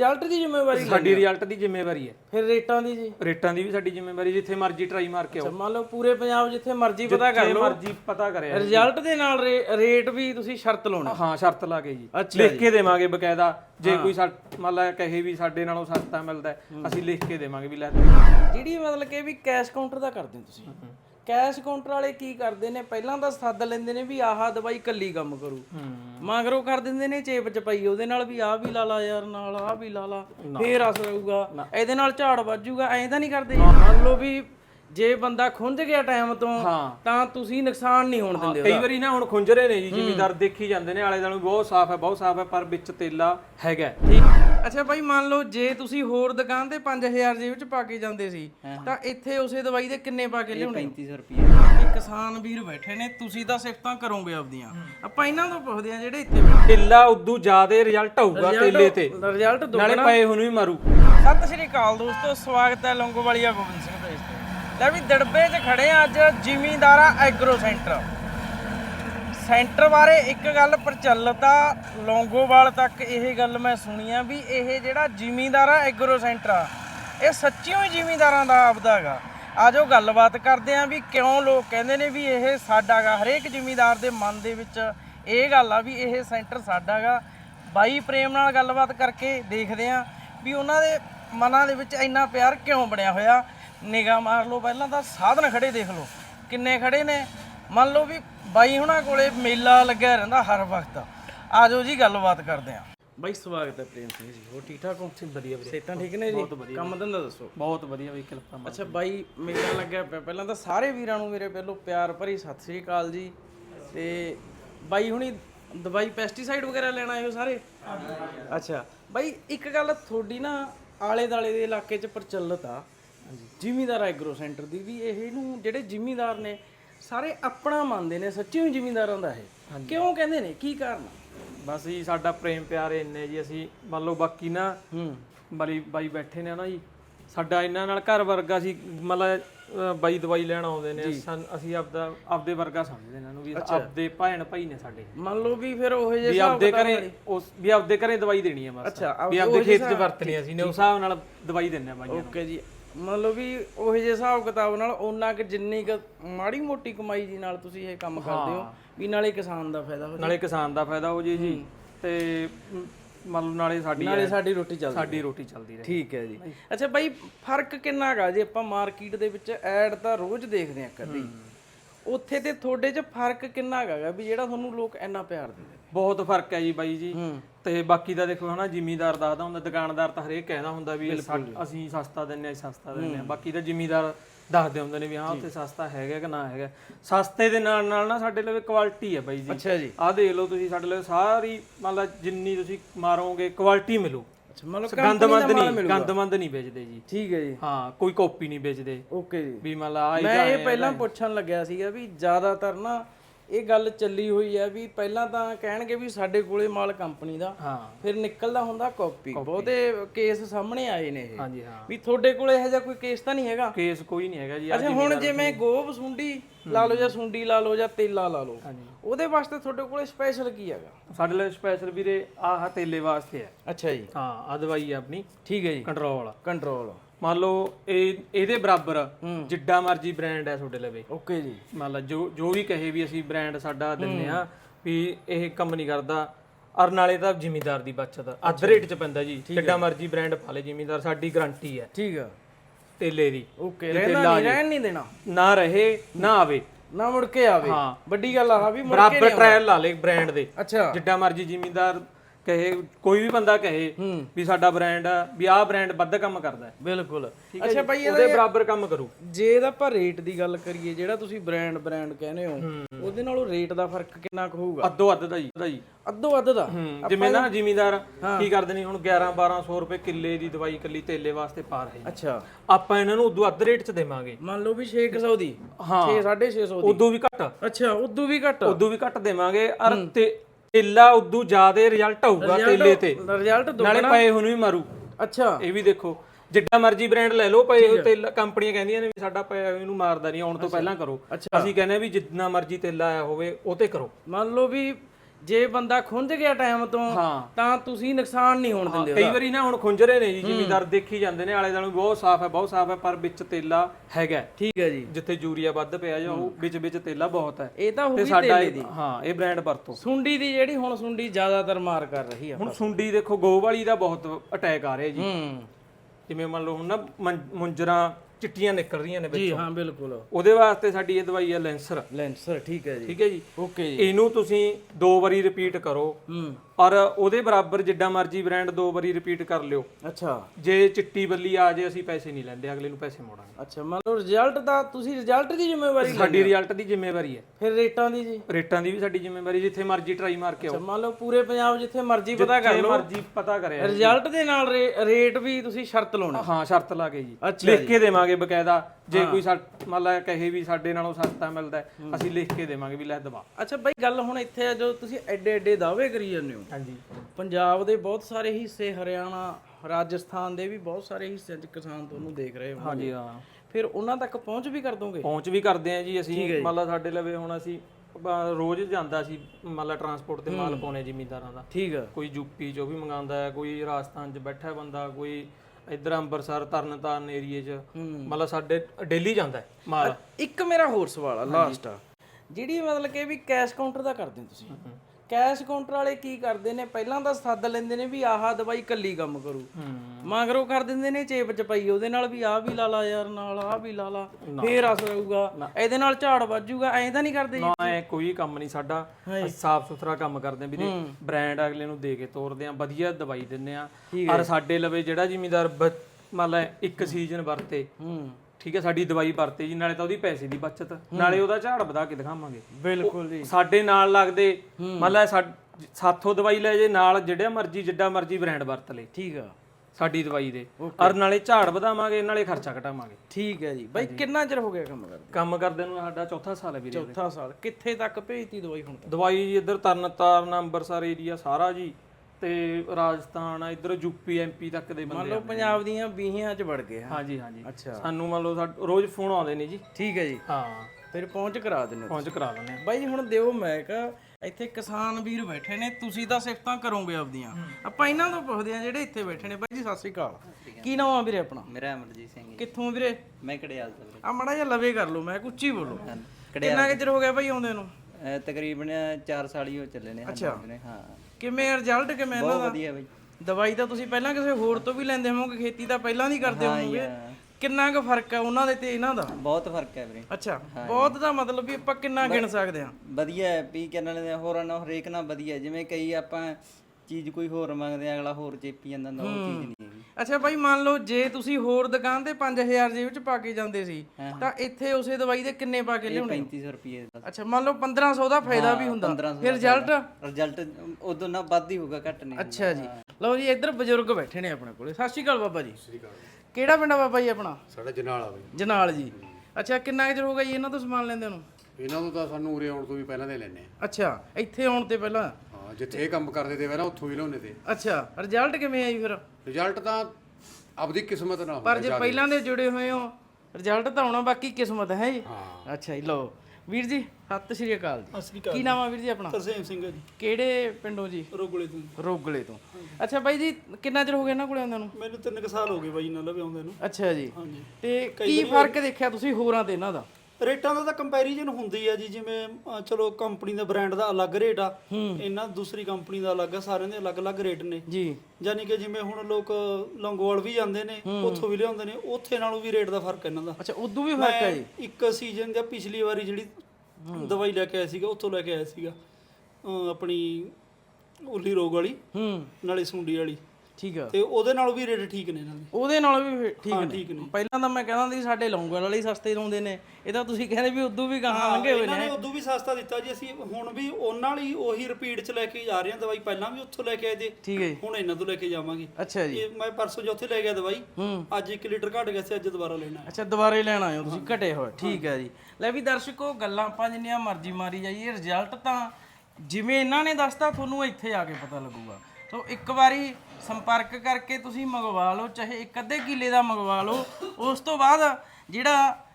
Result ਦੀ ਜ਼ਿੰਮੇਵਾਰੀ ਸਾਡੀ result ਦੀ ਜ਼ਿੰਮੇਵਾਰੀ ਹੈ। ਫਿਰ ਰੇਟਾਂ ਦੀ ਜੀ। ਰੇਟਾਂ ਦੀ ਵੀ ਸਾਡੀ ਜ਼ਿੰਮੇਵਾਰੀ ਜਿੱਥੇ ਮਰਜ਼ੀ ਟਰਾਈ ਮਾਰ ਕੇ ਆਓ। ਮੰਨ ਲਓ ਪੂਰੇ ਪੰਜਾਬ ਜਿੱਥੇ ਮਰਜ਼ੀ ਪਤਾ ਕਰ ਜਿੱਥੇ ਲਓ। ਮਰਜ਼ੀ ਪਤਾ ਕਰਿਆ ਰਿਜ਼ਲਟ ਦੇ ਨਾਲ ਰੇਟ ਵੀ ਤੁਸੀਂ ਸ਼ਰਤ ਲਾਉਣਾ। ਹਾਂ ਸ਼ਰਤ ਲਾ ਕੇ ਜੀ। ਲਿਖ ਕੇ ਦੇਵਾਂਗੇ ਬਕਾਇਦਾ। ਜੇ ਕੋਈ ਮੰਨ ਲਾ ਕਹੇ ਵੀ ਸਾਡੇ ਨਾਲੋਂ ਸਸਤਾ ਮਿਲਦਾ ਅਸੀਂ ਲਿਖ ਕੇ ਦੇਵਾਂਗੇ ਵੀ ਲੈ। ਜਿਹੜੀ ਮਤਲਬ ਕਿ ਵੀ ਕੈਸ਼ ਕਾਊਂਟਰ ਦਾ ਕਰਦੇ ਹੋ ਤੁਸੀਂ। ਕੈਸ਼ ਕਾਊਂਟਰ ਵਾਲੇ ਕੀ ਕਰਦੇ ਨੇ? ਪਹਿਲਾਂ ਤਾਂ ਸੱਦ ਲੈਂਦੇ ਨੇ ਵੀ ਆਹ ਦਵਾਈ ਕੱਲੀ ਕੰਮ ਕਰੂ। ਮਗਰੋਂ ਕਰ ਦਿੰਦੇ ਨੇ ਚੇਪ ਚ ਪਈ ਉਹਦੇ ਨਾਲ ਵੀ ਆਹ ਵੀ ਲਾ ਲਾ ਯਾਰ ਨਾਲ ਆਹ ਵੀ ਲਾ ਲਾ ਫੇਰ ਅਸਰ ਆਊਗਾ। ਇਹਦੇ ਨਾਲ ਝਾੜ ਵੱਜੂਗਾ ਐਂ ਤਾਂ ਨਹੀਂ ਕਰਦੇ? ਮੰਨ ਲਓ ਵੀ ਜੇ ਬੰਦਾ ਖੁੰਝ ਗਿਆ ਟਾਈਮ ਤੋਂ। ਤਾਂ ਤੁਸੀਂ ਨੁਕਸਾਨ ਨਹੀਂ ਹੋਣ ਦਿੰਦੇ ਕਈ ਵਾਰੀ ਨਾ ਹੁਣ ਖੁੰਝਰੇ ਨੇ ਜੀ ਜ਼ਿਮੀਦਾਰ ਦੇਖੀ ਜਾਂਦੇ ਨੇ ਆਲੇ ਦਾਲੇ ਬਹੁਤ ਸਾਫ਼ ਹੈ ਬਹੁਤ ਸਾਫ਼ ਹੈ ਪਰ ਵਿੱਚ ਤੇਲਾ ਹੈਗਾ ਅੱਛਾ ਭਾਈ ਮੰਨ ਲਓ ਜੇ ਤੁਸੀਂ ਹੋਰ ਦੁਕਾਨ ਤੇ 5000 ਦੇ ਵਿੱਚ ਪਾ ਕੇ ਜਾਂਦੇ ਸੀ ਤਾਂ ਇੱਥੇ ਉਸੇ ਦਵਾਈ ਦੇ ਕਿੰਨੇ ਪਾ ਕੇ ਲਿਆਉਣੇ? 3500 ਰੁਪਏ ਕਿਸਾਨ ਵੀਰ ਬੈਠੇ ਨੇ ਤੁਸੀਂ ਤਾਂ ਸਿਫਤਾਂ ਕਰੋਗੇ ਆਪਦੀਆਂ। ਆਪਾਂ ਇਹਨਾਂ ਤੋਂ ਪੁੱਛਦੇ ਆ ਜਿਹੜੇ ਇੱਥੇ ਬੈਠੇ ਤੇਲਾ ਉਦੋਂ ਜ਼ਿਆਦਾ ਰਿਜ਼ਲਟ ਆਊਗਾ ਤੇਲੇ ਤੇ। ਰਿਜ਼ਲਟ ਦੋ ਨਾਲੇ ਪਏ ਹੁਣ ਵੀ ਮਾਰੂ। ਸਤਿ ਸ਼੍ਰੀ ਅਕਾਲ ਦੋਸਤੋ ਸਵਾਗਤ ਹੈ ਲੰਗੋਵਾਲੀਆ ਗੋਬਿੰਦ ਸਿੰਘ ਪੇਜ ਤੇ। ਲੈ ਵੀ ਦੜਬੇ 'ਚ ਖੜੇ ਆ ਅੱਜ ਜ਼ਿਮੀਂਦਾਰਾ ਐਗਰੋ ਸੈਂਟਰ। ਸੈਂਟਰ ਬਾਰੇ ਇੱਕ ਗੱਲ ਪ੍ਰਚਲਿਤ ਆ ਲੌਂਗੋਵਾਲ ਤੱਕ ਇਹ ਗੱਲ ਮੈਂ ਸੁਣੀ ਆ ਵੀ ਇਹ ਜਿਹੜਾ ਜ਼ਿਮੀਂਦਾਰਾ ਐਗਰੋ ਸੈਂਟਰ ਆ, ਇਹ ਸੱਚੀਓ ਹੀ ਜ਼ਿਮੀਂਦਾਰਾਂ ਦਾ ਆਪਦਾ ਹੈਗਾ। ਆਜੋ ਗੱਲਬਾਤ ਕਰਦੇ ਆ ਵੀ ਕਿਉਂ ਲੋਕ ਕਹਿੰਦੇ ਨੇ ਵੀ ਇਹ ਸਾਡਾਗਾ ਹਰੇਕ ਜ਼ਿਮੀਂਦਾਰ ਦੇ ਮਨ ਦੇ ਵਿੱਚ ਇਹ ਗੱਲ ਆ ਵੀ ਇਹ ਸੈਂਟਰ ਸਾਡਾਗਾ ਬਾਈ ਪ੍ਰੇਮ ਨਾਲ ਗੱਲਬਾਤ ਕਰਕੇ ਦੇਖਦੇ ਆ ਵੀ ਉਹਨਾਂ ਦੇ ਮਨਾਂ ਦੇ ਵਿੱਚ ਇੰਨਾ ਪਿਆਰ ਕਿਉਂ ਬਣਿਆ ਹੋਇਆ। ਨਿਗਾਹ ਮਾਰ ਲਓ, ਪਹਿਲਾਂ ਤਾਂ ਸਾਧਨ ਖੜੇ ਦੇਖ ਲਓ, ਕਿੰਨੇ ਖੜੇ ਨੇ। ਮੰਨ ਲਓ ਵੀ ਬਾਈ ਹੁਣਾਂ ਕੋਲੇ ਮੇਲਾ ਲੱਗਿਆ ਰਹਿੰਦਾ ਹਰ ਵਕਤ। ਆਜੋ ਜੀ ਗੱਲਬਾਤ ਕਰਦੇ ਆ। ਬਾਈ ਸਵਾਗਤ ਹੈ ਪ੍ਰੇਮ ਸਿੰਘ ਜੀ। ਹੋ ਠੀਕ ਠਾਕ ਹੋ ਵਧੀਆ ਵਧੀਆ ਸੇਤਾਂ ਠੀਕ ਨੇ ਜੀ? ਕੰਮ ਧੰਦਾ ਦੱਸੋ। ਬਹੁਤ ਵਧੀਆ ਵੀ ਕਿਰਪਾ ਮਾਲਕ ਅੱਛਾ ਬਾਈ ਮੇਲਾ ਲੱਗਿਆ ਪਿਆ। ਪਹਿਲਾਂ ਤਾਂ ਸਾਰੇ ਵੀਰਾਂ ਨੂੰ ਮੇਰੇ ਪਹਿਲੋਂ ਪਿਆਰ ਭਰੀ ਸਤਿ ਸ੍ਰੀ ਅਕਾਲ ਜੀ। ਤੇ ਬਾਈ ਹੁਣੀ ਦਵਾਈ ਪੈਸਟੀਸਾਈਡ ਵਗੈਰਾ ਲੈਣ ਆਏ ਹੋ ਸਾਰੇ? ਅੱਛਾ। ਬਾਈ ਇੱਕ ਗੱਲ ਤੁਹਾਡੀ ਨਾ ਆਲੇ ਦਾਲੇ ਦੇ ਇਲਾਕੇ 'ਚ ਪ੍ਰਚਲਿਤ ਆ। ਜ਼ਿਮੀਦਾਰ ਐਗਰੋ ਸੈਂਟਰ ਦੀ ਵੀ ਇਹ ਨੂੰ ਜਿਹੜੇ ਜ਼ਿਮੀਦਾਰ ਨੇ ਸਾਰੇ ਆਪਣਾ ਮੰਨਦੇ ਨੇ ਸੱਚੀ ਹੀ ਜ਼ਿਮੀਦਾਰਾਂ ਦਾ ਇਹ। ਕਿਉਂ ਕਹਿੰਦੇ ਨੇ? ਕੀ ਕਾਰਨ? ਬਸ ਜੀ ਸਾਡਾ ਪ੍ਰੇਮ ਪਿਆਰ ਇੰਨੇ ਜੀ ਅਸੀਂ ਮੰਨ ਲਓ ਬਾਕੀ ਨਾ ਹੂੰ। ਬਲੀ ਬਾਈ ਬੈਠੇ ਨੇ ਨਾ ਜੀ ਸਾਡਾ ਇਹਨਾਂ ਨਾਲ ਘਰ ਵਰਗਾ ਸੀ ਮਤਲਬ ਬਾਈ ਦਵਾਈ ਲੈਣ ਆਉਂਦੇ ਨੇ ਅਸੀਂ ਆਪਦਾ ਆਪਦੇ ਵਰਗਾ ਸਮਝਦੇ ਇਹਨਾਂ ਨੂੰ ਵੀ ਆਪਦੇ ਭੈਣ ਭਾਈ ਨੇ ਸਾਡੇ। ਮੰਨ ਲਓ ਵੀ ਫਿਰ ਉਹ ਜੇ ਵੀ ਆਪਦੇ ਘਰੇ ਉਸ ਵੀ ਆਪਦੇ ਘਰੇ ਦਵਾਈ ਦੇਣੀ ਹੈ ਬਸ। ਅੱਛਾ, ਵੀ ਆਪਦੇ ਖੇਤ 'ਚ ਵਰਤਣੀ ਅਸੀਂ ਨੇ ਉਸ ਹਿਸਾਬ ਨਾਲ ਦਵਾਈ ਦਿੰਨੇ ਆ ਬਾਈਆਂ ਨੂੰ। ਓਕੇ ਜੀ। ਮੰਨ ਲਓ ਵੀ ਉਹ ਜਿਹੇ ਹਿਸਾਬ ਕਿਤਾਬ ਨਾਲ ਉਹਨਾਂ ਕਿ ਜਿੰਨੀ ਕੁ ਮਾੜੀ ਮੋਟੀ ਕਮਾਈ ਜੀ ਨਾਲ ਤੁਸੀਂ ਇਹ ਕੰਮ ਕਰਦੇ ਹੋ ਵੀ ਨਾਲੇ ਕਿਸਾਨ ਦਾ ਫਾਇਦਾ ਹੋ ਨਾਲੇ ਕਿਸਾਨ ਦਾ ਫਾਇਦਾ ਹੋ ਜੇ ਜੀ। ਤੇ ਮ, ਮੰਨ ਲਓ ਨਾਲੇ ਸਾਡੀ ਨਾਲੇ ਸਾਡੀ ਰੋਟੀ ਚੱਲਦੀ ਸਾਡੀ ਰੋਟੀ ਚੱਲਦੀ ਰਹੇ। ਠੀਕ ਹੈ ਜੀ। ਅੱਛਾ ਬਾਈ ਫ਼ਰਕ ਕਿੰਨਾ ਹੈਗਾ ਜੇ ਆਪਾਂ ਮਾਰਕੀਟ ਦੇ ਵਿੱਚ ਐਡ ਤਾਂ ਰੋਜ਼ ਦੇਖਦੇ ਆ ਕਦੀ। ਉੱਥੇ ਤੇ ਤੁਹਾਡੇ 'ਚ ਫ਼ਰਕ ਕਿੰਨਾ ਹੈਗਾ ਵੀ ਜਿਹੜਾ ਤੁਹਾਨੂੰ ਲੋਕ ਇੰਨਾ ਪਿਆਰ ਦਿੰਦੇ ਬਹੁਤ ਫ਼ਰਕ ਹੈ ਜੀ ਬਾਈ ਜੀ। ਤੇ ਬਾਕੀ ਦਾ ਦੇਖੋ ਹਨਾ ਜ਼ਿਮੀਦਾਰ ਦੱਸਦਾ ਹੁੰਦਾ ਦੁਕਾਨਦਾਰ ਤਾਂ ਹਰੇਕ ਕਹਿੰਦਾ ਹੁੰਦਾ ਵੀ ਅਸੀਂ ਸਸਤਾ ਦਿੰਨੇ ਆ ਸਸਤਾ ਦਿੰਨੇ ਆ ਬਾਕੀ ਤਾਂ ਜ਼ਿਮੀਦਾਰ ਦੱਸਦੇ ਹੁੰਦੇ ਨੇ ਵੀ ਹਾਂ ਉੱਥੇ ਸਸਤਾ ਹੈਗਾ ਕਿ ਨਾ ਹੈਗਾ। ਸਸਤੇ ਦੇ ਨਾਲ ਨਾਲ ਨਾ ਸਾਡੇ ਲਈ ਕੁਆਲਿਟੀ ਹੈ ਬਾਈ ਜੀ। ਅੱਛਾ ਜੀ। ਆਹ ਦੇਖ ਲਓ ਤੁਸੀਂ ਸਾਡੇ ਲਈ ਸਾਰੀ ਮੰਨ ਲਾ ਜਿੰਨੀ ਤੁਸੀਂ ਮਾਰੋਗੇ ਕੁਆਲਿਟੀ ਮਿਲੂ। ਲਓ ਗੰਦਮੰਦ ਨਹੀਂ ਗੰਦਮੰਦ ਨਹੀਂ ਵੇਚਦੇ ਜੀ। ਠੀਕ ਹੈ ਜੀ। ਹਾਂ ਕੋਈ ਕਾਪੀ ਨਹੀਂ ਵੇਚਦੇ। ਓਕੇ ਜੀ। ਵੀ ਮੰਨ ਲਾ ਆਹ ਮੈਂ ਇਹ ਪਹਿਲਾਂ ਪੁੱਛਣ ਲੱਗਿਆ ਸੀਗਾ ਵੀ ਜ਼ਿਆਦਾਤਰ ਨਾ ਇਹ ਗੱਲ ਚੱਲੀ ਹੋਈ ਹੈ ਵੀ ਪਹਿਲਾਂ ਤਾਂ ਕਹਿਣਗੇ ਵੀ ਸਾਡੇ ਕੋਲੇ ਮਾਲ ਕੰਪਨੀ ਦਾ ਹਾਂ। ਫਿਰ ਨਿਕਲਦਾ ਹੁੰਦਾ ਕਾਪੀ। ਬਹੁਤੇ ਕੇਸ ਸਾਹਮਣੇ ਆਏ ਨੇ ਇਹ। ਹਾਂਜੀ ਹਾਂ। ਵੀ ਤੁਹਾਡੇ ਕੋਲੇ ਇਹੋ ਜਿਹਾ ਕੋਈ ਕੇਸ ਤਾਂ ਨਹੀਂ ਹੈਗਾ? ਕੇਸ ਕੋਈ ਨਹੀਂ ਹੈਗਾ ਜੀ ਅੱਛਾ ਹੁਣ ਜਿਵੇਂ ਗੋਬ ਸੁੰਡੀ ਲਾ ਲਓ ਜਾਂ ਸੁੰਡੀ ਲਾ ਲਓ ਜਾਂ ਤੇਲਾ ਲਾ ਲਓ ਉਹਦੇ ਵਾਸਤੇ ਤੁਹਾਡੇ ਕੋਲੇ ਸਪੈਸ਼ਲ ਕੀ ਹੈਗਾ? ਸਾਡੇ ਲਈ ਸਪੈਸ਼ਲ ਵੀਰੇ ਆਹ ਤੇਲੇ ਵਾਸਤੇ ਹੈ। ਅੱਛਾ ਜੀ। ਹਾਂ ਆ ਦਵਾਈ ਹੈ ਆਪਣੀ। ਠੀਕ ਹੈ ਜੀ। ਕੰਟਰੋਲ ਕੰਟਰੋਲ ਮੰਨ ਲਓ ਇਹ ਇਹਦੇ ਬਰਾਬਰ ਜਿੱਡਾ ਮਰਜ਼ੀ ਬ੍ਰਾਂਡ ਹੈ ਤੁਹਾਡੇ ਲਵੇ। ਓਕੇ ਜੀ। ਮੰਨ ਲਾ ਜੋ ਜੋ ਵੀ ਕਹੇ ਵੀ ਅਸੀਂ ਬ੍ਰਾਂਡ ਸਾਡਾ ਦਿੰਨੇ ਆ ਵੀ ਇਹ ਕੰਮ ਨਹੀਂ ਕਰਦਾ। ਅਰ ਨਾਲੇ ਤਾਂ ਜ਼ਿਮੀਦਾਰ ਦੀ ਬਚਤ ਅੱਧ ਰੇਟ ਚ ਪੈਂਦਾ ਜੀ। ਜਿੱਡਾ ਮਰਜ਼ੀ ਬ੍ਰਾਂਡ ਪਾ ਲੇ ਜ਼ਿਮੀਦਾਰ ਸਾਡੀ ਗਾਰੰਟੀ ਹੈ। ਠੀਕ ਆ। ਤੇਲੇ ਦੀ। ਓਕੇ ਰਹਿਣਾ ਨਹੀਂ ਰਹਿਣ ਨਹੀਂ ਦੇਣਾ। ਨਾ ਰਹੇ ਨਾ ਆਵੇ। ਨਾ ਮੁੜ ਕੇ ਆਵੇ। ਹਾਂ। ਵੱਡੀ ਗੱਲ ਆ ਵੀ ਮੁੜ ਕੇ ਬਰਾਬਰ ਟ੍ਰਾਇਲ ਲਾ ਲੇ ਬ੍ਰਾਂਡ ਦੇ। ਅੱਛਾ। ਜਿੱਡਾ ਮਰਜ਼ੀ ਜ਼ਿਮੀਦਾਰ ਕਹੇ ਕੋਈ ਵੀ ਬੰਦਾ ਕਹੇ ਵੀ ਸਾਡਾ ਬ੍ਰਾਂਡ ਆ ਵੀ ਆਹ ਬ੍ਰਾਂਡ ਵੱਧ ਕੰਮ ਕਰਦਾ ਹੈ। ਬਿਲਕੁਲ। ਅੱਛਾ ਭਾਈ ਉਹਦੇ ਬਰਾਬਰ ਕੰਮ ਕਰੂ। ਜੇ ਇਹਦਾ ਆਪਾਂ ਰੇਟ ਦੀ ਗੱਲ ਕਰੀਏ ਜਿਹੜਾ ਤੁਸੀਂ ਬ੍ਰਾਂਡ ਬ੍ਰਾਂਡ ਕਹਿੰਦੇ ਹੋ ਉਹਦੇ ਨਾਲੋਂ ਰੇਟ ਦਾ ਫ਼ਰਕ ਕਿੰਨਾ ਕੁ ਹੋਊਗਾ? ਅੱਧੋ ਅੱਧ ਦਾ ਜੀ ਅੱਧੋ ਅੱਧ ਦਾ? ਜਿਵੇਂ ਨਾ ਜ਼ਿਮੀਦਾਰ ਕੀ ਕਰਦੇ ਨੇ ਹੁਣ 11 1200 ਰੁਪਏ ਕਿੱਲੇ ਦੀ ਦਵਾਈ ਕੱਲੀ ਤੇਲੇ ਵਾਸਤੇ ਪਾ ਰਹੇ ਅੱਛਾ। ਆਪਾਂ ਇਹਨਾਂ ਨੂੰ ਉਦੋਂ ਅੱਧ ਰੇਟ 'ਚ ਦੇਵਾਂਗੇ। ਮੰਨ ਲਓ ਵੀ 600 ਦੀ। ਹਾਂ। 6 650 ਦੀ। ਉਦੋਂ ਵੀ ਘੱਟ। ਅੱਛਾ ਉਦੋਂ ਵੀ ਘੱਟ। ਉਦੋਂ ਵੀ ਘੱਟ ਦੇਵਾਂਗੇ। ਅਰ ਤੇ ਤੇਲਾ ਉਦੋਂ ਜ਼ਿਆਦਾ ਰਿਜ਼ਲਟ ਆਊਗਾ ਤੇਲੇ ਤੇ। ਰਿਜ਼ਲਟ ਦੋ ਨਾਲੇ ਪਏ ਹੁਣ ਵੀ ਮਾਰੂ। ਅੱਛਾ। ਇਹ ਵੀ ਦੇਖੋ ਜਿੱਡਾ ਮਰਜ਼ੀ ਬ੍ਰਾਂਡ ਲੈ ਲਓ ਪਏ ਹੋਏ ਤੇਲ ਕੰਪਨੀਆਂ ਕਹਿੰਦੀਆਂ ਨੇ ਵੀ ਸਾਡਾ ਹੋਇਆ ਇਹਨੂੰ ਮਾਰਦਾ ਨਹੀਂ ਆਉਣ ਤੋਂ ਪਹਿਲਾਂ ਕਰੋ। ਅਸੀਂ ਕਹਿੰਦੇ ਆ ਵੀ ਜਿੰਨਾ ਮਰਜ਼ੀ ਤੇਲ ਆਇਆ ਹੋਵੇ ਉਹ ਤੇ ਕਰੋ। ਮੰਨ ਲਓ ਵੀ ਜੇ ਬੰਦਾ ਖੁੰਝ ਗਿਆ ਟਾਈਮ ਤੋਂ ਹਾਂ। ਤਾਂ ਤੁਸੀਂ ਨੁਕਸਾਨ ਨਹੀਂ ਹੋਣ ਦਿੰਦੇ ਕਈ ਵਾਰੀ ਨਾ ਹੁਣ ਖੁੰਝਰੇ ਨੇ ਜੀ ਜ਼ਿਮੀਦਾਰ ਦੇਖੀ ਜਾਂਦੇ ਨੇ ਆਲੇ ਦੁਆਲੇ ਬਹੁਤ ਸਾਫ਼ ਹੈ ਬਹੁਤ ਸਾਫ਼ ਹੈ ਪਰ ਵਿੱਚ ਤੇਲਾ ਹੈਗਾ ਠੀਕ ਹੈ ਜੀ। ਜਿੱਥੇ ਯੂਰੀਆ ਵੱਧ ਪਿਆ ਜਾਂ ਉਹ ਵਿੱਚ ਵਿੱਚ ਤੇਲਾ ਬਹੁਤ ਹੈ। ਇਹ ਤਾਂ ਹੋ ਗਈ ਤੇਲੇ ਦੀ। ਹਾਂ ਇਹ ਬ੍ਰਾਂਡ ਵਰਤੋ। ਸੁੰਡੀ ਦੀ ਜਿਹੜੀ ਹੁਣ ਸੁੰਡੀ ਜ਼ਿਆਦਾਤਰ ਮਾਰ ਕਰ ਰਹੀ ਆ ਹੁਣ ਸੁੰਡੀ ਦੇਖੋ ਗੋ ਵਾਲੀ ਦਾ ਬਹੁਤ ਅਟੈਕ ਆ ਰਿਹਾ ਜੀ। ਹੂੰ। ਜਿਵੇਂ ਮੰਨ ਲਓ ਹੁਣ ਨਾ ਮੁੰਜਰਾਂ ਚਿੱਟੀਆਂ ਨਿਕਲ ਰਹੀਆਂ ਨੇ ਵਿੱਚ। ਜੀ ਹਾਂ ਬਿਲਕੁਲ। ਉਹਦੇ ਵਾਸਤੇ ਸਾਡੀ ਇਹ ਦਵਾਈ ਹੈ ਲੈਂਸਰ। ਲੈਂਸਰ ਠੀਕ ਹੈ ਜੀ। ਠੀਕ ਹੈ ਜੀ? ਓਕੇ ਜੀ। ਇਹਨੂੰ ਤੁਸੀਂ ਦੋ ਵਾਰੀ ਰਿਪੀਟ ਕਰੋ। ਹੂੰ। ਔਰ ਉਹਦੇ ਬਰਾਬਰ ਜਿੱਡਾ ਮਰਜ਼ੀ ਬ੍ਰਾਂਡ ਦੋ ਵਾਰੀ ਰਿਪੀਟ ਕਰ ਲਿਓ। ਅੱਛਾ। ਜੇ ਚਿੱਟੀ ਬੱਲੀ ਆ ਜੇ ਅਸੀਂ ਪੈਸੇ ਨਹੀਂ ਲੈਂਦੇ ਅਗਲੇ ਨੂੰ ਪੈਸੇ ਮੋੜਾਂਗੇ। ਅੱਛਾ ਮੰਨ ਲਓ ਰਿਜ਼ਲਟ ਦਾ ਤੁਸੀਂ ਰਿਜ਼ਲਟ ਦੀ ਜ਼ਿੰਮੇਵਾਰੀ ਸਾਡੀ ਰਿਜ਼ਲਟ ਦੀ ਜ਼ਿੰਮੇਵਾਰੀ ਹੈ। ਫਿਰ ਰੇਟਾਂ ਦੀ ਜੀ। ਰੇਟਾਂ ਦੀ ਵੀ ਸਾਡੀ ਜ਼ਿੰਮੇਵਾਰੀ ਜਿੱਥੇ ਮਰਜ਼ੀ ਟਰਾਈ ਮਾਰ ਕੇ ਆਓ। ਅੱਛਾ ਮੰਨ ਲਓ ਪੂਰੇ ਪੰਜਾਬ ਜਿੱਥੇ ਮਰਜ਼ੀ ਪਤਾ ਕਰ ਲਓ। ਮਰਜ਼ੀ ਪਤਾ ਕਰਿਆ ਰਿਜ਼ਲਟ ਦੇ ਨਾਲ ਰੇਟ ਵੀ ਤੁਸੀਂ ਸ਼ਰਤ ਲਾਉਣਾ। ਹਾਂ ਸ਼ਰਤ ਲਾ ਕੇ ਜੀ। ਲਿਖ ਕੇ ਦੇਵਾਂਗੇ ਬਕਾਇਦਾ। ਜੇ ਕੋਈ ਮੰਨ ਲਾ ਕਹੇ ਵੀ ਸਾਡੇ ਨਾਲੋਂ ਸਸਤਾ ਮਿਲਦਾ ਅਸੀਂ ਲਿਖ ਕੇ ਦੇਵਾਂਗੇ ਵੀ ਲੈ ਦਵਾ। ਅੱਛਾ ਬਾਈ ਗੱਲ ਹੁਣ ਇੱਥੇ ਆ ਜੋ ਤੁਸੀਂ ਐਡੇ ਐਡੇ ਦਾਅਵੇ ਕਰੀ ਜਾਂਦੇ ਹੋ। ਹਾਂਜੀ। ਪੰਜਾਬ ਦੇ ਬਹੁਤ ਸਾਰੇ ਹਿੱਸੇ ਹਰਿਆਣਾ ਰਾਜਸਥਾਨ ਦੇ ਵੀ ਬਹੁਤ ਸਾਰੇ ਹਿੱਸਿਆਂ 'ਚ ਕਿਸਾਨ ਤੁਹਾਨੂੰ ਦੇਖ ਰਹੇ ਹੋ ਹਾਂਜੀ ਹਾਂ। ਫਿਰ ਉਹਨਾਂ ਤੱਕ ਪਹੁੰਚ ਵੀ ਕਰ ਦੋਗੇ? ਪਹੁੰਚ ਵੀ ਕਰਦੇ ਆ ਜੀ ਅਸੀਂ। ਮੰਨ ਲਾ ਸਾਡੇ ਲਵੇ ਹੁਣ ਅਸੀਂ ਰੋਜ਼ ਜਾਂਦਾ ਸੀ ਮੰਨ ਲਾ ਟਰਾਂਸਪੋਰਟ ਤੇ ਮਾਲ ਪਾਉਣੇ ਜ਼ਿਮੀਂਦਾਰਾਂ ਦਾ। ਠੀਕ ਆ ਕੋਈ ਯੂਪੀ ਚੋਂ ਵੀ ਮੰਗਾਉਂਦਾ ਹੈ ਕੋਈ ਰਾਜਸਥਾਨ 'ਚ ਬੈਠਾ ਹੈ ਬੰਦਾ ਕੋਈ ਇੱਧਰ ਅੰਮ੍ਰਿਤਸਰ ਤਰਨਤਾਰਨ ਏਰੀਏ 'ਚ। ਮੰਨ ਲਾ ਸਾਡੇ ਡੇਲੀ ਜਾਂਦਾ ਹੈ ਮਾਲ। ਇੱਕ ਮੇਰਾ ਹੋਰ ਸਵਾਲ ਆ ਲਾਸਟ ਆ। ਜਿਹੜੀ ਮਤਲਬ ਕਿ ਵੀ ਕੈਸ਼ ਕਾਊਂਟਰ ਦਾ ਕਰਦੇ ਹੋ ਤੁਸੀਂ? ਕੈਸ਼ ਕਾਊਂਟਰ ਵਾਲੇ ਕੀ ਕਰਦੇ ਨੇ? ਪਹਿਲਾਂ ਤਾਂ ਸੱਦ ਲੈਂਦੇ ਨੇ ਵੀ ਆਹ ਦਵਾਈ ਕੱਲੀ ਕੰਮ ਕਰੂ। ਮਗਰੋਂ ਕਰ ਦਿੰਦੇ ਨੇ ਚੇਪ ਚ ਪਈ ਉਹਦੇ ਨਾਲ ਵੀ ਆਹ ਵੀ ਲਾ ਲਾ ਯਾਰ ਨਾਲ ਆਹ ਵੀ ਲਾ ਲਾ ਫੇਰ ਅਸਰ ਰਹੂਗਾ। ਇਹਦੇ ਨਾਲ ਝਾੜ ਵੱਜੂਗਾ ਐਂ ਤਾਂ ਨਹੀਂ ਕਰਦੇ? ਨਾ ਐ ਕੋਈ ਕੰਮ ਨਹੀਂ ਸਾਡਾ। ਸਾਫ਼ ਸੁਥਰਾ ਕੰਮ ਕਰਦੇ ਹਾਂ ਵੀਰੇ। ਬ੍ਰਾਂਡ ਅਗਲੇ ਨੂੰ ਦੇ ਕੇ ਤੋਰਦੇ ਆ ਵਧੀਆ ਦਵਾਈ ਦਿੰਦੇ ਆ ਔਰ ਸਾਡੇ ਲਵੇ ਜਿਹੜਾ ਜ਼ਿਮੀਦਾਰ ਮੰਨ ਲੈ ਇੱਕ ਸੀਜ਼ਨ ਵਰਤੇ। ਹੂੰ। ਠੀਕ ਹੈ ਸਾਡੀ ਦਵਾਈ ਵਰਤੇ ਜੀ ਨਾਲੇ ਤਾਂ ਉਹਦੀ ਪੈਸੇ ਦੀ ਬਚਤ। ਨਾਲੇ ਉਹਦਾ ਝਾੜ ਵਧਾ ਕੇ ਦਿਖਾਵਾਂਗੇ। ਬਿਲਕੁਲ ਜੀ। ਸਾਡੇ ਨਾਲ ਲੱਗਦੇ ਮੰਨ ਲੈ ਸਾਥੋਂ ਦਵਾਈ ਲੈ ਜੇ ਨਾਲ ਜਿਹੜਾ ਮਰਜ਼ੀ ਜਿੱਡਾ ਮਰਜ਼ੀ ਬ੍ਰਾਂਡ ਵਰਤ ਲੇ। ਠੀਕ ਆ। ਸਾਡੀ ਦਵਾਈ ਦੇ। ਔਰ ਨਾਲੇ ਝਾੜ ਵਧਾਵਾਂਗੇ ਨਾਲੇ ਖਰਚਾ ਘਟਾਵਾਂਗੇ। ਠੀਕ ਹੈ ਜੀ। ਬਾਈ ਕਿੰਨਾ ਚਿਰ ਹੋ ਗਿਆ ਕੰਮ ਕਰਦੇ? ਕੰਮ ਕਰਦੇ ਨੂੰ ਸਾਡਾ ਚੌਥਾ ਸਾਲ ਹੈ ਵੀਰੇ ਚੌਥਾ ਸਾਲ। ਕਿੱਥੇ ਤੱਕ ਭੇਜਤੀ ਦਵਾਈ ਹੁਣ ਦਵਾਈ ਜੀ ਇੱਧਰ ਤਰਨਤਾਰਨ ਅੰਮ੍ਰਿਤਸਰ ਏਰੀਆ ਸਾਰਾ ਜੀ। ਤੇ ਰਾਜਸਥਾਨ ਆ ਇੱਧਰ ਯੂਪੀ ਐਮਪੀ ਤੱਕ ਦੇ ਮੰਨ ਬੰਦੇ ਲਓ ਪੰਜਾਬ ਦੀਆਂ ਬੀਹੀਆਂ ਚ ਵੜ ਗਏ ਹਾਂ ਹਾਂਜੀ ਹਾਂਜੀ। ਅੱਛਾ। ਸਾਨੂੰ ਮੰਨ ਲਓ ਰੋਜ਼ ਫੋਨ ਆਉਂਦੇ ਨੇ ਜੀ। ਠੀਕ ਹੈ ਜੀ। ਹਾਂ। ਫਿਰ ਪਹੁੰਚ ਕਰਾ ਦਿੰਦੇ ਹੋ। ਪਹੁੰਚ ਕਰਾ ਦਿੰਦੇ ਆ ਬਾਈ ਹੁਣ ਦਿਓ ਮੈਕ ਇੱਥੇ ਕਿਸਾਨ ਵੀਰ ਬੈਠੇ ਨੇ ਤੁਸੀਂ ਤਾਂ ਸਿਫਤਾਂ ਕਰੋਗੇ ਆਪਦੀਆਂ। ਆਪਾਂ ਇਹਨਾਂ ਤੋਂ ਪੁੱਛਦੇ ਆ ਜਿਹੜੇ ਇੱਥੇ ਬੈਠੇ ਨੇ। ਬਾਈ ਜੀ ਸਤਿ ਸ੍ਰੀ ਅਕਾਲ। ਕੀ ਨਾਮ ਆ ਵੀਰੇ ਆਪਣਾ? ਮੇਰਾ ਅਮਰਜੀਤ ਸਿੰਘ ਜੀ। ਕਿੱਥੋਂ ਵੀਰੇ? ਮੈਂ ਕੜਿਆਲ ਤੋਂ ਵੀਰੇ। ਆ ਮੜਾ ਜਿਹਾ ਲਵੇ ਕਰ ਲਓ ਮੈਂ ਉੱਚੀ ਬੋਲੋ। ਕਿੰਨਾ ਕੁ ਚਿਰ ਹੋ ਗਿਆ ਬਾਈ ਆਉਂਦੇ ਨੂੰ? ਅਹ ਤਕਰੀਬਨ 4 ਸਾਲ ਹੀ ਹੋ ਚੱਲੇ ਨੇ ਅੱਛਾ। ਨੇ ਹਾਂ। ਕਿਵੇਂ ਰਿਜ਼ਲਟ ਕਿਵੇਂ ਇਹਨਾਂ ਬਹੁਤ ਦਾ? ਵਧੀਆ ਬਾਈ। ਦਵਾਈ ਤਾਂ ਤੁਸੀਂ ਪਹਿਲਾਂ ਕਿਸੇ ਹੋਰ ਤੋਂ ਵੀ ਲੈਂਦੇ ਹੋਵੋਗੇ ਖੇਤੀ ਤਾਂ ਪਹਿਲਾਂ ਦੀ ਕਰਦੇ ਹੋਵੋਗੇ। ਹਾਂ। ਕਿੰਨਾ ਕੁ ਫ਼ਰਕ ਹੈ ਉਹਨਾਂ ਦੇ ਤੇ ਇਹਨਾਂ ਦਾ? ਬਹੁਤ ਫ਼ਰਕ ਹੈ ਵੀਰੇ। ਅੱਛਾ ਬਹੁਤ ਦਾ ਮਤਲਬ ਵੀ ਆਪਾਂ ਕਿੰਨਾ ਗਿਣ ਸਕਦੇ ਹਾਂ। ਵਧੀਆ ਹੈ ਵੀ ਕਿੰਨਾਂ ਨੇ ਹੋਰਾਂ ਨਾਲ ਹਰੇਕ ਨਾਲ ਵਧੀਆ ਹੈ। ਜਿਵੇਂ ਕਈ ਆਪਾਂ ਚੀਜ਼ ਕੋਈ ਹੋਰ ਮੰਗਦੇ ਆ ਅਗਲਾ ਹੋਰ ਚੇਪੀ ਜਾਂਦਾ ਹੁੰਦਾ, ਉਹ ਚੀਜ਼ ਨਹੀਂ ਹੈਗੀ। ਅੱਛਾ ਭਾਈ ਮੰਨ ਲਓ ਜੇ ਤੁਸੀਂ ਹੋਰ ਦੁਕਾਨ ਤੇ 5000 ਜੇਬ ਚ ਪਾ ਕੇ ਜਾਂਦੇ ਸੀ ਤਾਂ ਇੱਥੇ ਉਸੇ ਦਵਾਈ ਦੇ ਕਿੰਨੇ ਪਾ ਕੇ ਲਿਆਉਣੇ? 3500 ਰੁਪਏ ਬਸ ਅੱਛਾ ਮੰਨ ਲਓ 1500 ਦਾ ਫਾਇਦਾ ਵੀ ਹੁੰਦਾ। 1500 ਫਿਰ ਰਿਜ਼ਲਟ ਰਿਜ਼ਲਟ ਉਦੋਂ ਨਾ ਵੱਧ ਹੀ ਹੋਊਗਾ ਘੱਟ ਨਹੀਂ ਅੱਛਾ ਜੀ। ਲਓ ਜੀ ਇੱਧਰ ਬਜ਼ੁਰਗ ਬੈਠੇ ਨੇ ਆਪਣੇ ਕੋਲੇ। ਸਤਿ ਸ਼੍ਰੀ ਅਕਾਲ ਬਾਬਾ ਜੀ। ਕਿਹੜਾ ਪਿੰਡ ਆ ਬਾਬਾ ਜੀ ਆਪਣਾ? ਸਾਡਾ ਜਨਾਲ ਆ ਬਈ। ਜਨਾਲ ਜੀ। ਅੱਛਾ ਕਿੰਨਾ ਕੁ ਚਿਰ ਹੋ ਗਿਆ ਜੀ ਇਹਨਾਂ ਤੋਂ ਸਮਾਨ ਲੈਂਦੇ ਨੂੰ? ਇਹਨਾਂ ਤੋਂ ਤਾਂ ਸਾਨੂੰ ਉਰੇ ਆਉਣ ਤੋਂ ਵੀ ਪਹਿਲਾਂ ਦੇ ਲੈਣੇ ਅੱਛਾ ਇੱਥੇ ਆਉਣ ਤੇ ਪਹਿਲਾਂ? ਹਾਂ ਜਿੱਥੇ ਇਹ ਕੰਮ ਕਰਦੇ ਤੇ ਪਹਿਲਾਂ ਉੱਥੋਂ ਹੀ ਲਿਆਉਂਦੇ ਤੇ। ਅੱਛਾ ਰਿਜ਼ਲਟ ਕਿਵੇਂ ਆਈ ਫਿਰ? ਰਿਜ਼ਲਟ ਤਾਂ ਆਪਦੀ ਕਿਸਮਤ ਨਾਲ ਪਰ ਜੇ ਪਹਿਲਾਂ ਦੇ ਜੁੜੇ ਹੋਏ ਹੋ ਰਿਜ਼ਲਟ ਤਾਂ ਆਉਣਾ ਬਾਕੀ ਕਿਸਮਤ ਹੈ ਜੀ। ਹਾਂ। ਅੱਛਾ ਜੀ ਲਓ। ਵੀਰ ਜੀ ਸਤਿ ਸ਼੍ਰੀ ਅਕਾਲ ਜੀ। ਕੀ ਨਾਮ ਆ ਵੀਰ ਜੀ ਆਪਣਾ? ਤਰਸੇਮ ਸਿੰਘ ਜੀ। ਕਿਹੜੇ ਪਿੰਡੋਂ ਜੀ? ਰੋਗਲੇ ਤੋਂ। ਰੋਗਲੇ ਤੋਂ। ਅੱਛਾ ਬਾਈ ਜੀ ਕਿੰਨਾ ਚਿਰ ਹੋ ਗਿਆ ਇਹਨਾਂ ਕੋਲੇ ਆਉਂਦਿਆਂ ਨੂੰ? ਮੈਨੂੰ ਤਿੰਨ ਕੁ ਸਾਲ ਹੋ ਗਏ ਬਾਈ ਨਾਲ ਲਵੇ ਆਉਂਦੇ ਨੂੰ। ਅੱਛਾ ਜੀ। ਹਾਂਜੀ। ਤੇ ਕੀ ਫ਼ਰਕ ਦੇਖਿਆ ਤੁਸੀਂ ਹੋਰਾਂ ਤੇ ਇਹਨਾਂ ਦਾ? ਰੇਟਾਂ ਦਾ ਤਾਂ ਕੰਪੈਰੀਜ਼ਨ ਹੁੰਦੀ ਆ ਜੀ ਜਿਵੇਂ ਚਲੋ ਕੰਪਨੀ ਦਾ ਬ੍ਰਾਂਡ ਦਾ ਅਲੱਗ ਰੇਟ ਆ। ਇਹਨਾਂ ਦੂਸਰੀ ਕੰਪਨੀ ਦਾ ਅਲੱਗ ਆ ਸਾਰਿਆਂ ਦੇ ਅਲੱਗ-ਅਲੱਗ ਰੇਟ ਨੇ। ਜੀ। ਯਾਨੀ ਕਿ ਜਿਵੇਂ ਹੁਣ ਲੋਕ ਲੰਗੋਵਾਲ ਵੀ ਜਾਂਦੇ ਨੇ ਉੱਥੋਂ ਵੀ ਲਿਆਉਂਦੇ ਨੇ ਉੱਥੇ ਨਾਲੋਂ ਵੀ ਰੇਟ ਦਾ ਫ਼ਰਕ ਇਹਨਾਂ ਦਾ। ਅੱਛਾ ਉਦੋਂ ਵੀ ਫ਼ਰਕ ਹੈ ਜੀ? ਮੈਂ ਇੱਕ ਸੀਜ਼ਨ ਜਾਂ ਪਿਛਲੀ ਵਾਰੀ ਜਿਹੜੀ ਦਵਾਈ ਲੈ ਕੇ ਆਇਆ ਸੀਗਾ ਉੱਥੋਂ ਲੈ ਕੇ ਆਇਆ ਸੀਗਾ। ਆਪਣੀ ਉਲੀ ਰੋਗ ਵਾਲੀ ਹੂੰ। ਨਾਲੇ ਸੁੰਡੀ ਵਾਲੀ। ਠੀਕ ਆ। ਤੇ ਉਹਦੇ ਨਾਲੋਂ ਵੀ ਰੇਟ ਠੀਕ ਨੇ ਇਹਨਾਂ ਦੇ। ਉਹਦੇ ਨਾਲ ਵੀ ਠੀਕ ਹਾਂ, ਨੇ। ਠੀਕ ਨੇ। ਪਹਿਲਾਂ ਤਾਂ ਮੈਂ ਕਹਿੰਦਾ ਸੀ ਸਾਡੇ ਲੌਂਗਲ ਵਾਲੇ ਹੀ ਸਸਤੇ ਲਾਉਂਦੇ ਨੇ। ਇਹ ਤਾਂ ਤੁਸੀਂ ਕਹਿੰਦੇ ਵੀ ਉਦੋਂ ਵੀ ਗਾਹਾਂ ਲੰਘੇ ਹੋਏ ਇਹਨਾਂ ਨੇ ਨੇ। ਉਦੋਂ ਵੀ ਸਸਤਾ ਦਿੱਤਾ ਜੀ। ਅਸੀਂ ਹੁਣ ਵੀ ਉਹਨਾਂ ਵਾਲੀ ਉਹੀ ਰਿਪੀਟ ਚ ਲੈ ਕੇ ਜਾ ਰਹੇ ਹਾਂ ਦਵਾਈ। ਪਹਿਲਾਂ ਵੀ ਉੱਥੋਂ ਲੈ ਕੇ ਆਏ ਠੀਕ ਹੈ ਜੀ। ਹੁਣ ਇਹਨਾਂ ਤੋਂ ਲੈ ਕੇ ਜਾਵਾਂਗੇ। ਅੱਛਾ ਜੀ। ਇਹ ਮੈਂ ਪਰਸੋਂ ਚੌਥੇ ਲੈ ਗਿਆ ਦਵਾਈ। ਹੂੰ। ਅੱਜ 1 ਲੀਟਰ ਘਟ ਗਿਆ ਸੀ ਅੱਜ ਦੁਬਾਰਾ ਲੈਣਾ ਹੈ ਅੱਛਾ ਦੁਬਾਰੇ ਲੈਣ ਹੋ ਤੁਸੀਂ। ਘਟੇ ਹੋਏ। ਠੀਕ ਹੈ ਜੀ। ਲੈ ਵੀ ਦਰਸ਼ਕੋ ਗੱਲਾਂ ਆਪਾਂ ਜਿੰਨੀਆਂ ਮਰਜ਼ੀ ਮਾਰੀ ਜਾਈਏ ਰਿਜ਼ਲਟ ਤਾਂ ਜਿਵੇਂ ਇਹਨਾਂ ਨੇ ਦੱਸਤਾ ਤੁਹਾਨੂੰ ਇੱਥੇ ਆ ਕੇ ਪਤਾ ਲੱਗੂਗਾ। ਸੋ ਇੱਕ ਵਾਰੀ ਸੰਪਰਕ ਕਰਕੇ ਤੁਸੀਂ ਮੰਗਵਾ ਲਓ, ਚਾਹੇ ਇੱਕ ਅੱਧੇ ਕਿੱਲੇ ਦਾ ਮੰਗਵਾ ਲਓ। ਉਸ ਤੋਂ ਬਾਅਦ ਜਿਹੜਾ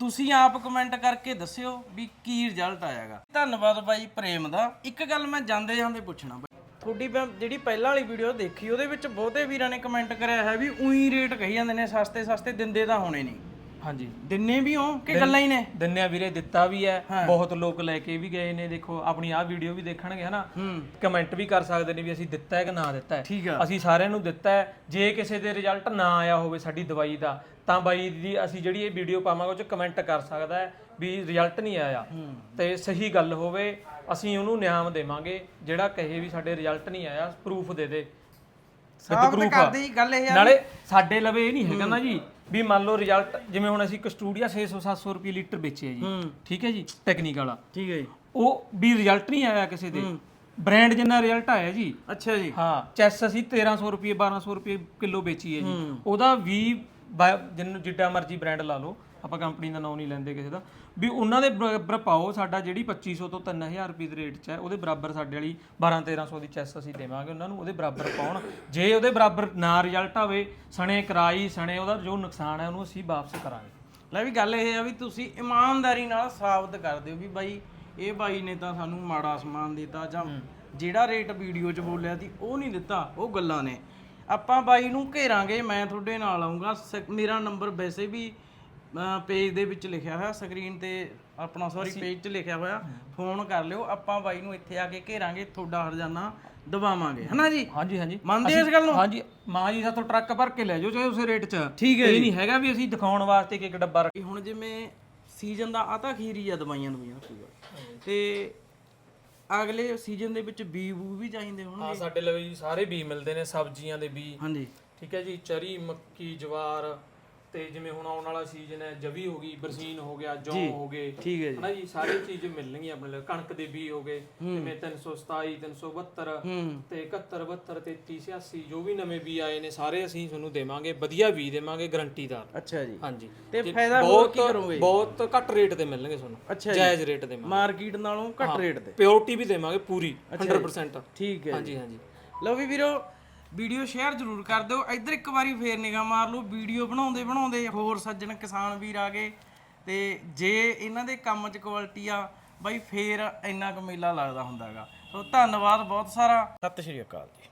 ਤੁਸੀਂ ਆਪ ਕਮੈਂਟ ਕਰਕੇ ਦੱਸਿਓ ਵੀ ਕੀ ਰਿਜ਼ਲਟ ਆਇਆਗਾ। ਧੰਨਵਾਦ ਬਾਈ ਪ੍ਰੇਮ ਦਾ। ਇੱਕ ਗੱਲ ਮੈਂ ਜਾਂਦੇ ਜਾਂਦੇ ਪੁੱਛਣਾ ਬਾਈ। ਤੁਹਾਡੀ ਮੈਂ ਜਿਹੜੀ ਪਹਿਲਾਂ ਵਾਲੀ ਵੀਡੀਓ ਦੇਖੀ, ਉਹਦੇ ਵਿੱਚ ਬਹੁਤੇ ਵੀਰਾਂ ਨੇ ਕਮੈਂਟ ਕਰਿਆ ਹੈ ਵੀ ਉਹੀ ਰੇਟ ਕਹੀ ਜਾਂਦੇ ਨੇ, ਸਸਤੇ ਸਸਤੇ ਦਿੰਦੇ ਤਾਂ ਹੋਣੇ ਨਹੀਂ। ਹਾਂਜੀ। ਦਿੰਨੇ ਵੀ ਹੋ ਕਿ ਗੱਲਾਂ ਹੀ ਨੇ? ਦੰਨਿਆ ਵੀਰੇ ਦਿੱਤਾ ਵੀ ਹੈ। ਬਹੁਤ ਲੋਕ ਲੈ ਕੇ ਵੀ ਗਏ ਨੇ। ਦੇਖੋ ਆਪਣੀ ਆਹ ਵੀਡੀਓ ਵੀ ਦੇਖਣਗੇ ਹਨਾ? ਕਮੈਂਟ ਵੀ ਕਰ ਸਕਦੇ ਨੇ ਵੀ ਅਸੀਂ ਦਿੱਤਾ ਹੈ ਕਿ ਨਾ ਦਿੱਤਾ ਹੈ। ਠੀਕ ਆ। ਅਸੀਂ ਸਾਰਿਆਂ ਨੂੰ ਦਿੱਤਾ ਹੈ। ਜੇ ਕਿਸੇ ਦੇ ਰਿਜ਼ਲਟ ਨਾ ਆਇਆ ਹੋਵੇ ਸਾਡੀ ਦਵਾਈ ਦਾ ਤਾਂ ਬਾਈ ਦੀ ਅਸੀਂ ਜਿਹੜੀ ਇਹ ਵੀਡੀਓ ਪਾਵਾਂਗੇ ਉਹ ਚ ਕਮੈਂਟ ਕਰ ਸਕਦਾ ਹੈ ਵੀ ਰਿਜ਼ਲਟ ਨਹੀਂ ਆਇਆ। ਤੇ ਸਹੀ ਗੱਲ ਹੋਵੇ ਅਸੀਂ ਉਹਨੂੰ ਨਿਆਮ ਦੇਵਾਂਗੇ ਜਿਹੜਾ ਕਹੇ ਵੀ ਸਾਡੇ ਰਿਜ਼ਲਟ ਨਹੀਂ ਆਇਆ ਪ੍ਰੂਫ ਦੇ ਦੇ। ਸਾਬਤ proof ਆ। ਕਰਦੇ ਹੀ ਗੱਲ ਇਹ ਆ ਨਾਲੇ ਸਾਡੇ ਲਵੇ ਇਹ ਨਹੀਂ ਹੈਗਾ ਨਾ ਜੀ। ਵੀ ਮੰਨ ਲਓ ਰਿਜ਼ਲਟ ਜਿਵੇਂ ਹੁਣ ਅਸੀਂ ਕਸਟੂਡੀਆ 600 700 ਰੁਪਏ ਲੀਟਰ ਵੇਚਿਆ ਜੀ। ਠੀਕ ਹੈ ਜੀ ਟੈਕਨੀਕ ਵਾਲਾ। ਠੀਕ ਹੈ ਜੀ। ਉਹ ਵੀ ਰਿਜ਼ਲਟ ਨਹੀਂ ਆਇਆ ਕਿਸੇ ਦੇ। ਬ੍ਰਾਂਡ ਜਿੰਨਾ ਰਿਜ਼ਲਟ ਆਇਆ ਜੀ। ਅੱਛਾ ਜੀ। ਹਾਂ ਚੈਸ ਅਸੀਂ 1300 ਰੁਪਏ 1200 ਰੁਪਏ ਕਿਲੋ ਵੇਚੀ ਹੈ ਜੀ। ਉਹਦਾ ਵੀ ਬਾ- ਜਿੰਨ ਜਿੱਡਾ ਮਰਜ਼ੀ ਬ੍ਰਾਂਡ ਲਾ ਲਓ। ਆਪਾਂ ਕੰਪਨੀ ਦਾ ਨਾਮ ਨਹੀਂ ਲੈਂਦੇ ਕਿਸੇ ਦਾ। ਵੀ ਉਹਨਾਂ ਦੇ ਬਰਾਬਰ ਪਾਓ ਸਾਡਾ ਜਿਹੜੀ 2500 ਤੋਂ 3000 ਰੁਪਏ ਦੇ ਰੇਟ 'ਚ ਹੈ ਉਹਦੇ ਬਰਾਬਰ ਸਾਡੇ ਵਾਲੀ 12 1300 ਦੀ ਚੈਸ ਅਸੀਂ ਦੇਵਾਂਗੇ ਉਹਨਾਂ ਨੂੰ ਉਹਦੇ ਬਰਾਬਰ ਪਾਉਣ। ਜੇ ਉਹਦੇ ਬਰਾਬਰ ਨਾ ਰਿਜ਼ਲਟ ਆਵੇ ਸਣੇ ਕਰਾਈ ਸਣੇ ਉਹਦਾ ਜੋ ਨੁਕਸਾਨ ਹੈ ਉਹਨੂੰ ਅਸੀਂ ਵਾਪਸ ਕਰਾਂਗੇ। ਲੈ ਵੀ ਗੱਲ ਇਹ ਆ ਵੀ ਤੁਸੀਂ ਇਮਾਨਦਾਰੀ ਨਾਲ ਸਾਬਤ ਕਰ ਦਿਓ ਵੀ ਬਾਈ ਇਹ ਬਾਈ ਨੇ ਤਾਂ ਸਾਨੂੰ ਮਾੜਾ ਸਮਾਨ ਦਿੱਤਾ ਜਾਂ ਜਿਹੜਾ ਰੇਟ ਵੀਡੀਓ 'ਚ ਬੋਲਿਆ ਸੀ ਉਹ ਨਹੀਂ ਦਿੱਤਾ ਉਹ ਗੱਲਾਂ ਨੇ। ਆਪਾਂ ਬਾਈ ਨੂੰ ਘੇਰਾਂਗੇ ਮੈਂ ਤੁਹਾਡੇ ਨਾਲ ਆਉਂਗਾ ਮੇਰਾ ਨੰਬਰ ਵੈਸੇ ਵੀ ਪੇਜ ਦੇ ਵਿੱਚ ਲਿਖਿਆ ਹੋਇਆ ਸਕਰੀਨ ਤੇ ਆਪਣਾ ਸੌਰੀ ਪੇਜ 'ਚ ਲਿਖਿਆ ਹੋਇਆ ਫੋਨ ਕਰ ਲਿਓ ਆਪਾਂ ਬਾਈ ਨੂੰ ਇੱਥੇ ਆ ਕੇ ਘੇਰਾਂਗੇ ਤੁਹਾਡਾ ਹਰਜਾਨਾ ਦਬਾਵਾਂਗੇ ਹਨਾ ਜੀ? ਹਾਂਜੀ ਹਾਂਜੀ। ਮੰਨਦੇ ਹੋ ਇਸ ਗੱਲ ਨੂੰ? ਹਾਂਜੀ ਮਾਂ ਜੀ ਸਾਥੋਂ ਟਰੱਕ ਭਰ ਕੇ ਲੈ ਜਾਓ ਚਾਹੇ ਉਸੇ ਰੇਟ 'ਚ। ਠੀਕ ਹੈ ਇਹ ਨਹੀਂ ਹੈਗਾ ਵੀ ਅਸੀਂ ਦਿਖਾਉਣ ਵਾਸਤੇ ਕਿ ਇੱਕ ਡੱਬਾ ਰੱਖ- ਹੁਣ ਜਿਵੇਂ ਸੀਜ਼ਨ ਦਾ ਆ ਤਾਂ ਖੀਰੀ ਆ ਦਵਾਈਆਂ ਦਵਾਈਆਂ ਤੇ ਅਗਲੇ ਸੀਜ਼ਨ ਦੇ ਵਿੱਚ ਬੀ ਬੂ ਵੀ ਚਾਹੀਦੇ ਹਾਂ ਹੋਣਗੇ ਸਾਡੇ ਲਈ ਜੀ ਸਾਰੇ ਬੀ ਮਿਲਦੇ ਨੇ ਸਬਜ਼ੀਆਂ ਦੇ ਬੀ। ਹਾਂਜੀ। ਠੀਕ ਹੈ ਜੀ ਚਰੀ ਮੱਕੀ ਜਵਾਰ ਤੇ ਜਿਵੇਂ ਹੁਣ ਆਉਣ ਵਾਲਾ ਸੀਜ਼ਨ ਹੈ ਜਵੀ ਹੋ ਗਈ ਬਰਸੀਨ ਹੋ ਗਿਆ ਜੌਂ ਹੋ ਗਏ ਠੀਕ ਹੈ ਜੀ। ਹਨਾ ਜੀ ਸਾਰੀ ਚੀਜ਼ ਮਿਲਣਗੀਆਂ ਆਪਣੇ ਲਈ ਕਣਕ ਦੇ ਬੀ ਹੋ ਗਏ ਜਿਵੇਂ 327 372 ਤੇ 71 72 33 86 ਜੋ ਵੀ ਨਵੇਂ ਬੀ ਆਏ ਨੇ ਸਾਰੇ ਅਸੀਂ ਤੁਹਾਨੂੰ ਦੇਵਾਂਗੇ ਵਧੀਆ ਬੀ ਦੇਵਾਂਗੇ ਗਰੰਟੀਦਾਰ ਅੱਛਾ ਜੀ। ਹਾਂਜੀ। ਤੇ ਫਾਇਦਾ ਹੋਰ ਕੀ ਕਰੋਗੇ ਬਹੁਤ ਘੱਟ ਰੇਟ ਤੇ ਮਿਲਣਗੇ ਤੁਹਾਨੂੰ ਜਾਇਜ਼ ਰੇਟ ਦੇਵਾਂਗੇ ਮਾਰਕੀਟ ਨਾਲੋਂ ਘੱਟ ਰੇਟ ਤੇ। ਪਿਓਰਟੀ ਵੀ ਦੇਵਾਂਗੇ ਪੂਰੀ 100% ਠੀਕ ਹੈ ਹਾਂਜੀ ਹਾਂਜੀ। ਲਓ ਵੀ ਵੀਰੋ ਵੀਡੀਓ ਸ਼ੇਅਰ ਜ਼ਰੂਰ ਕਰ ਦਿਓ। ਇੱਧਰ ਇੱਕ ਵਾਰੀ ਫੇਰ ਨਿਗਾਹ ਮਾਰ ਲਓ। ਵੀਡੀਓ ਬਣਾਉਂਦੇ ਬਣਾਉਂਦੇ ਹੋਰ ਸੱਜਣ ਕਿਸਾਨ ਵੀਰ ਆ ਗਏ ਤੇ ਜੇ ਇਹਨਾਂ ਦੇ ਕੰਮ 'ਚ ਕੁਆਲਿਟੀ ਆ, ਬਾਈ ਫੇਰ ਇੰਨਾ ਕੁ ਮੇਲਾ ਲੱਗਦਾ ਹੁੰਦਾਗਾ। ਸੋ ਧੰਨਵਾਦ ਬਹੁਤ ਸਾਰਾ। ਸਤਿ ਸ਼੍ਰੀ ਅਕਾਲ ਜੀ।